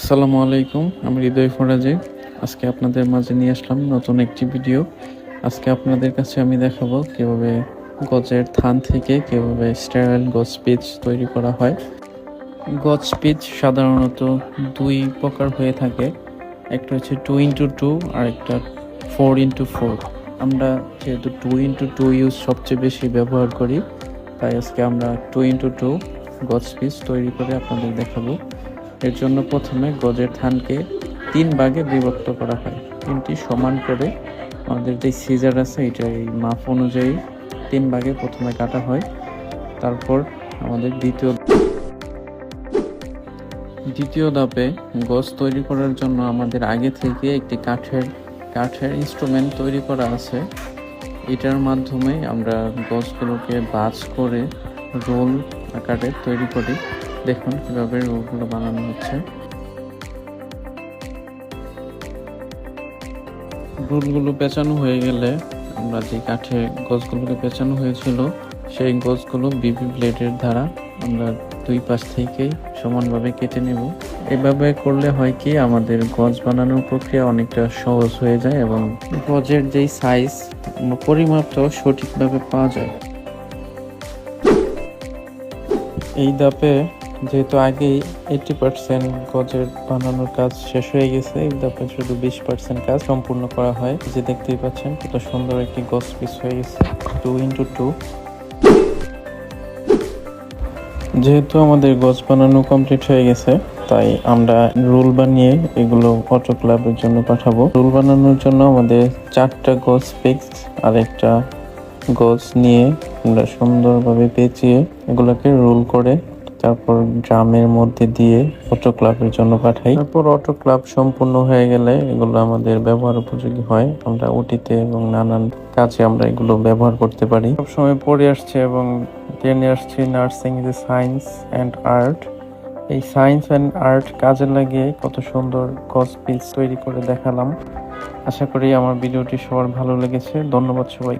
আসসালামু আলাইকুম, আমি হৃদয় ফরাজি। আজকে আপনাদের মাঝে নিয়ে আসলাম নতুন একটি ভিডিও। আজকে আপনাদের কাছে আমি দেখাবো কীভাবে গজের থান থেকে কীভাবে স্টেরাইল গজ পিচ তৈরি করা হয়। গজ পিচ সাধারণত দুই প্রকার হয়ে থাকে। একটা হচ্ছে টু ইন্টু টু আর একটা ফোর ইন্টু ফোর আমরা যেহেতু টু ইন্টু টু ইউজ সবচেয়ে বেশি ব্যবহার করি, তাই আজকে আমরা টু ইন্টু টু গজ পিচ তৈরি করে আপনাদের দেখাবো। এর জন্য প্রথমে গজের ধানকে তিন ভাগে বিভক্ত করা হয়। তিনটি সমান করে আমাদের যে সিজার আছে, এটা এই মাপ অনুযায়ী তিন ভাগে প্রথমে কাটা হয়। তারপর আমাদের দ্বিতীয় দ্বিতীয় ধাপে গজ তৈরি করার জন্য আমাদের আগে থেকে একটি কাঠের কাঠের ইনস্ট্রুমেন্ট তৈরি করা আছে। এটার মাধ্যমে আমরা গজগুলোকে বাজ করে রোল আকারে তৈরি করি। দেখুন কীভাবে রোলগুলো বানানো হচ্ছে। রোলগুলো পেঁচানো হয়ে গেলে আমরা যে কাঠে গজগুলোকে পেঁচানো হয়েছিল, সেই গজগুলো বিবি ব্লেডের দ্বারা আমরা দুই পাশ থেকেই সমানভাবে কেটে নেব। এভাবে করলে হয় কি, আমাদের গজ বানানোর প্রক্রিয়া অনেকটা সহজ হয়ে যায় এবং গজের যেই সাইজ পরিমাপটাও সঠিকভাবে পাওয়া যায়। এই ধাপে যেহেতু আগেই এইটি পার্সেন্ট গজের বানানোর কাজ শেষ হয়ে গেছে ধাপে শুধু বিশ পার্সেন্ট কাজ সম্পূর্ণ করা হয়। যে দেখতেই পাচ্ছেন, কত সুন্দর একটি গজ পিস হয়ে গেছে টু ইন্টু টু যেহেতু আমাদের গজ বানানো কমপ্লিট হয়ে গেছে, তাই আমরা রুল বানিয়ে এগুলো অটো ক্লাবের জন্য পাঠাবো। রুল বানানোর জন্য আমাদের চারটা গজ পিক্স আর একটা গজ নিয়ে আমরা সুন্দরভাবে পেঁচিয়ে এগুলোকে রোল করে তারপর ড্রামের মধ্যে দিয়ে অটো ক্লাবের জন্য পাঠাই। তারপর অটো ক্লাব সম্পূর্ণ হয়ে গেলে এগুলো আমাদের ব্যবহার উপযোগী হয়। আমরা ওটিতে এবং নানান কাজে আমরা এগুলো ব্যবহার করতে পারি। সবসময় পড়ে আসছে এবং জেনে আসছি nursing is science and art এই সায়েন্স অ্যান্ড আর্ট কাজে লাগিয়ে কত সুন্দর গজ পিস তৈরি করে দেখালাম। আশা করি আমার ভিডিওটি সবার ভালো লেগেছে। ধন্যবাদ সবাই